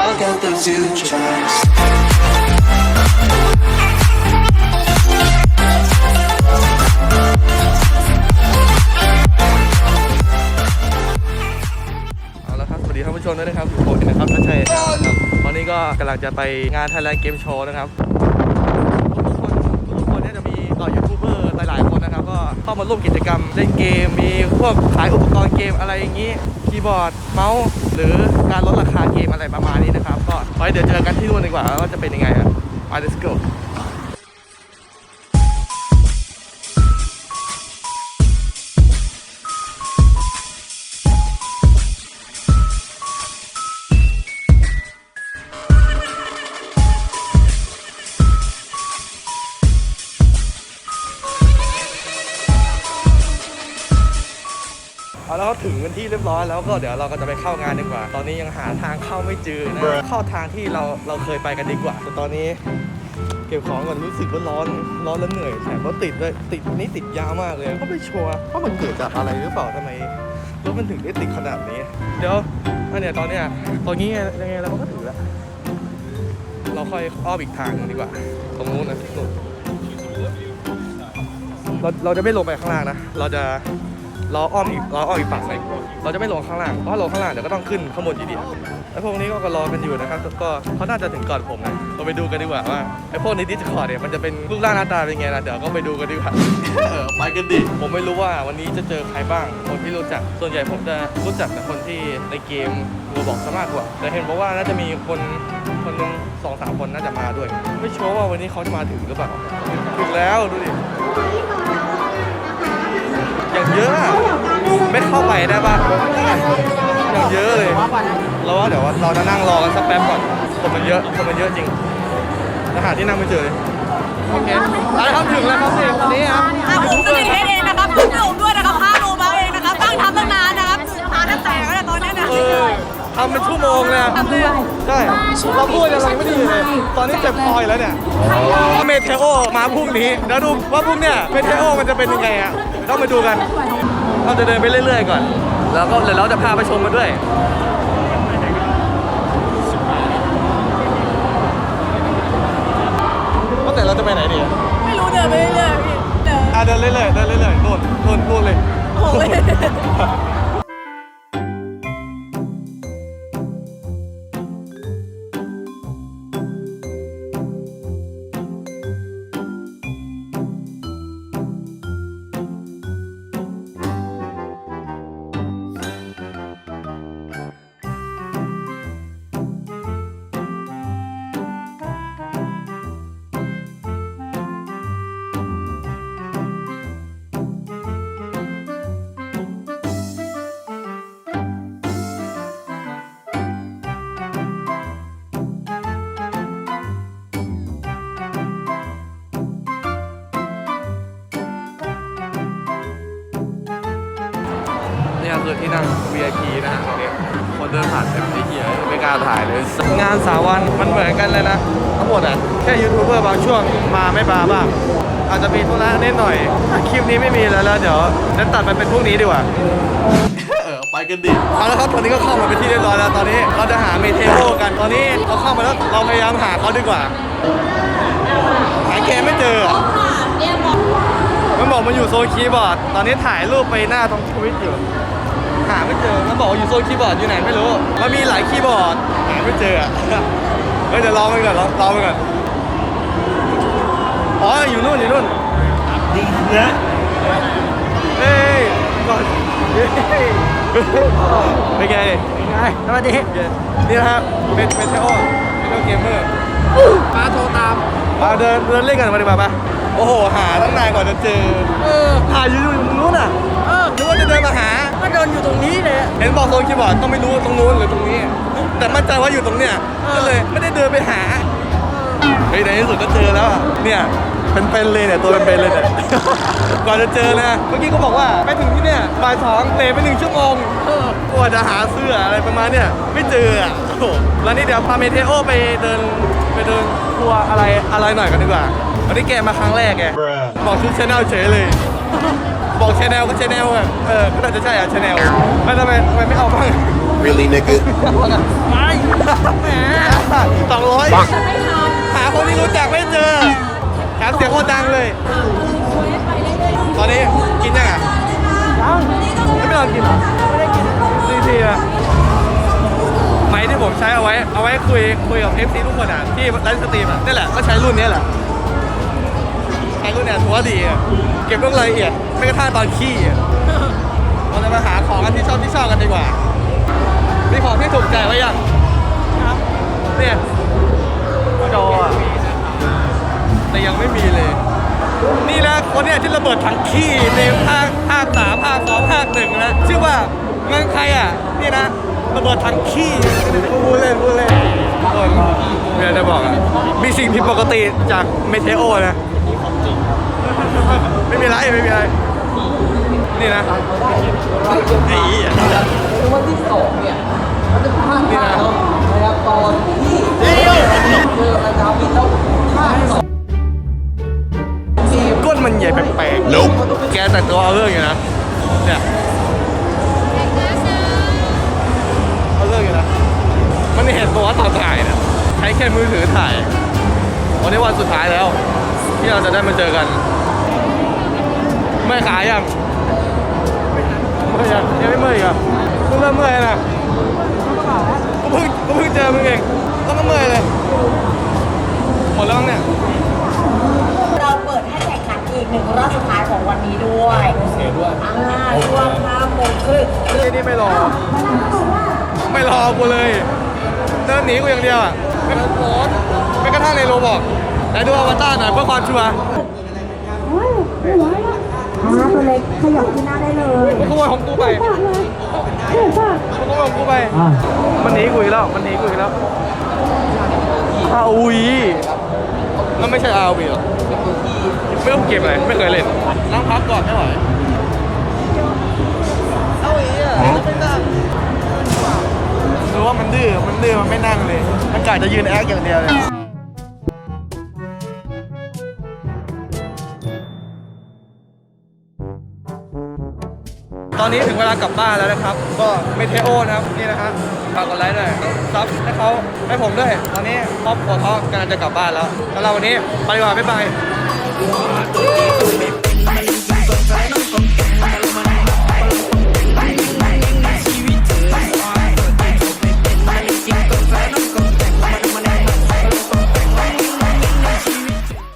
I get those two tracks. เอาละครับสวัสดีท่านผู้ชมด้วยนะครับผมนะครับไม่ใช่ครับตอนนี้ก็กำลังจะไปงาน Thailand Game Show นะครับ ทุกคนทุกคนเนี่ยจะมีต่อยูทูบเบอร์หลายๆคนนะครับ ก็เข้ามาร่วมกิจกรรมเล่นเกม มีพวกขายอุปกรณ์เกมอะไรอย่างนี้ คีย์บอร์ด เมาส์หรือการลดราคาเกมอะไรประมาณนี้นะครับ ก็ไว้เดี๋ยวเจอกันที่นู่นดีกว่าว่าจะเป็นยังไงอะไป let's go นที่เรียบร้อยแล้วก็เดี๋ยวเราก็จะไปเข้างานดีกว่า ตอนนี้ยังหาทางเข้าไม่เจอนะเข้าทางที่เราเราเคยไปกันดีกว่าแต่ตอนนี้เก็บของก่อนรู้สึกว่าร้อนร้อนแล้วเหนื่อยแถมรถติดด้วยติดนี่ติดยาวมากเลยก็ไม่ชัวร์ว่ามันเกิดจากอะไรหรือเปล่าทำไมรถมันถึงได้ติดขนาดนี้ เดี๋ยวอันเนี้ยตอนเนี้ยตอนนี้ไงยังไงเราก็ถึงแล้วเราค่อยอ้อมอีกทางหนึงดีกว่า ตรงนู้นนะนู่นเราเราจะไม่ลงไปข้างล่างนะ เราจะ เราอ้อมอีกเราอ้อมอีกฝั่งหนึ่งเราจะไม่ลงข้างล่างเพราะลงข้างล่างเดี๋ยวก็ต้องขึ้นข้างบนอยู่ดีไอ้พวกนี้ก็รอกันอยู่นะครับก็เขาน่าจะถึงก่อนผมนะเราไปดูกันดีกว่าว่าไอ้พวกนี้ดิสคอร์ดเนี่ยมันจะเป็นรูปร่างหน้าตาเป็นไงนะเดี๋ยวก็ไปดูกันดีกว่าเออไปกันดิผมไม่รู้ว่าวันนี้จะเจอใครบ้าง คนที่รู้จักส่วนใหญ่ผมจะรู้จักแต่คนที่ในเกมโรบอกซะมากกว่าแต่เห็นบอกว่าน่าจะมีคนคนหนึงสองสามคนน่าจะมาด้วย ไม่ชัวร์ว่าวันนี้เขาจะมาถึงหรือเปล่าถึงแล้วดูดิ อย่างเยอะอะไม่เข้าไปได้ปะอย่างเยอะเลย เราว่าเดี๋ยวเราจะนั่งรอกันสักแป๊บก่อนคนมันเยอะคนมันเยอะจริงแล้วหาที่นั่งไม่เจอเลยโอเคไปครับถึงแล้วครับนี่ตอนนี้ครับอะผมสนิทเฮดเองนะครับผมผมด้วยนะครับห้าโลมาเองนะครับตั้งทำตั้งนานนะครับตาแทบแตกแล้วเนี่ยตอนนี้นะเออทำเป็นชั่วโมงเลยอะใช่เราพูดอะไรไม่ดีเลยตอนนี้เจ็บคอยแล้วเนี่ยเมเทโอมาพรุ่งนี้แล้วดูว่าพรุ่งเนี้ยเมเทโอมันจะเป็นยังไงอะ ต้องไปดูกัน เราจะเดินไปเรื่อยๆก่อน แล้วก็เดี๋ยวเราจะพาไปชมมันด้วยว่าแต่เราจะไปไหนดีอะไม่รู้เดินไปเรื่อยๆพี่เดินอะเดินเรื่อยๆเดินเรื่อยๆนู่นนู่นนู่นเลยโอ้ย นี่คือที่นั่ง VIP นะฮะตรงนี้คนเดินผ่านเต็มที่เหียไม่กล้าถ่ายเลย งานสาวันมันเหมือนกันเลยนะ ทั้งหมดอะ แค่ยูทูบเบอร์บางช่วงมาไม่มาบ้าง อาจจะมีธุระนิดหน่อยถ้าคลิปนี้ไม่มีแล้วแล้วเดี๋ยวจะตัดมันเป็นพวกนี้ดีกว่าเออไปกันดิเอาละครับตอนนี้ก็เข้ามาเป็นที่เรียบร้อยแล้วตอนนี้เราจะหาเมเทโอกันตอนนี้เราเข้ามาแล้วเราพยายามหาเขาดีกว่า หาแกไม่เจออะ มันบอกมันอยู่โซนคีย์บอร์ด ตอนนี้ถ่ายรูปไปหน้าตรงทวิตอยู่ หาไม่เจอ มันบอกว่าอยู่โซนคีย์บอร์ดอยู่ไหนไม่รู้ มันมีหลายคีย์บอร์ด หาไม่เจออะเฮ้ยเดี๋ยวรอไปก่อนรอรอไปก่อน อ๋ออยู่นู่นอยู่นู่นดีนะเฮ้ยก่อนเฮ้ยเป็นไงไงสวัสดีนี่นะครับเป็นเป็นเทโอเป็นเกมเมอร์มาโทรตามมาเดินเดินเล่นกันมาดีกว่าปะ โอ้โห หาตั้งนานกว่าจะเจอ เออหาอยู่อยู่ตรงนู้นอะเออนึกว่าจะเดินมาหา ก็เดินอยู่ตรงนี้เลย เห็นบอกโซนคีย์บอร์ดก็ไม่รู้ว่าตรงนู้นหรือตรงนี้ แต่มั่นใจว่าอยู่ตรงเนี้ยก็เลยไม่ได้เดินไปหาเฮ้ยในที่สุดก็เจอแล้วอะเนี่ยเป็นๆเลยเนี่ยตัวเป็นๆเลยเนี่ยก่อนจะเจอนะ เมื่อกี้เขาบอกว่าไปถึงที่เนี่ยบ่ายสองเลทไปหนึ่งชั่วโมง เออกว่าจะหาเสื้ออะไรประมาณเนี่ยไม่เจออะโอ้โหแล้วนี่เดี๋ยวพาเมเทโอไปเดินไปเดินทัวร์อะไรอะไรหน่อยกันดีกว่า วันนี้แกมาครั้งแรกไง บอกชื่อชแนลเฉยเลย บอกชแนลก็ชแนลอะเออ ก็น่าจะใช่อะชแนลไม่ทำไมทำไมไม่เอาบ้าง Really, nigga? ไม่แหมสองร้อยหาคนที่รู้จักไม่เจอแถมเสียงโคตรดังเลย ตอนนี้กินยังอะยังไม่ลองกินเหรอ ไม่ได้กินซีซีอะไม้ที่ผมใช้เอาไว้ เอาไว้คุยคุยกับ FC ทุกคนอะที่ไลฟ์สตรีมอะนี่แหละ ก็ใช้รุ่นนี้แหละ ใช้รุ่นเนี้ยถือว่าดีอะเก็บทุกรายละเอียดไม่กระทั่งตอนขี้อะเราจะมาหาของกันที่ชอบที่ชอบกันดีกว่า มีของที่ถูกใจไว้ยังเนี่ยจออะแต่ยังไม่มีเลย นี่นะคนเนี่ยที่ระเบิดถังขี้ในภาคภาคสามภาคสองภาคหนึ่งนะชื่อว่าเมืองใครอะนี่นะระเบิดถังขี้พูดเล่นพูดเล่นทุกคนมีอะไรจะบอกอะมีสิ่งผิดปกติจากเมเทโอนะ ไม่มีไรไม่มีไร นี่นะไอ้เหี้ยวันที่สองเนี่ยมันจะพลาดนี่นะนะครับตอนที่เจอนะครับมีต้องพลาดสองก้นมันใหญ่แปลกๆ Nope. แกแต่งตัวเอาเรื่องอยู่นะ เนี่ยเอาเรื่องอยู่นะ มันเห็นตัวตอนถ่ายนะใช้แค่มือถือถ่าย วันนี้วันสุดท้ายแล้ว ที่เราจะได้มาเจอกัน ไม่ขายยังเมื่อยยังยังไม่เมื่อยอีกอะเพิ่งเริ่มเมื่อยนะก็เพิ่งก็เพิ่งเจอมึงเองแล้วก็เมื่อยเลยหมดแล้วมั้งเนี่ยเราเปิดให้แข่งขันอีกหนึ่งรอบสุดท้ายของวันนี้ด้วยเสียด้วยอ่าช่วงห้าโมงครึ่งไอ้นี่ไม่รอ ไม่รอกูเลยเดินหนีกูอย่างเดียวอะไม่โพสไม่กระทั่งในโรบอกไหนดูอวตารหน่อยเพื่อความชัวร์ อ่าตัวเล็กขยับที่หน้าได้เลยมันขโมยของกูไปปากเลยเห็นปากมันขโมยของกูไปมันหนีกูอีกแล้ว มันหนีกูอีกแล้วอาวีมันไม่ใช่อาวีหรอไม่รู้เกมอะไร ไม่เคยเล่น นั่งพักก่อนไม่ไหวเอาอีอะไม่นั่งรู้ว่ามันดื้อ มันดื้อ มันไม่นั่งเลย มันกะจะยืนแอคอย่างเดียวเลย ตอนนี้ถึงเวลากลับบ้านแล้วนะครับ ก็เมเทโอนะครับนี่นะฮะฝากกดไลค์ด้วยซับให้เขาให้ผมด้วย ตอนนี้ครอบครัวเขากำลังจะกลับบ้านแล้วสำหรับวันนี้ไปดีกว่าบ๊ายบาย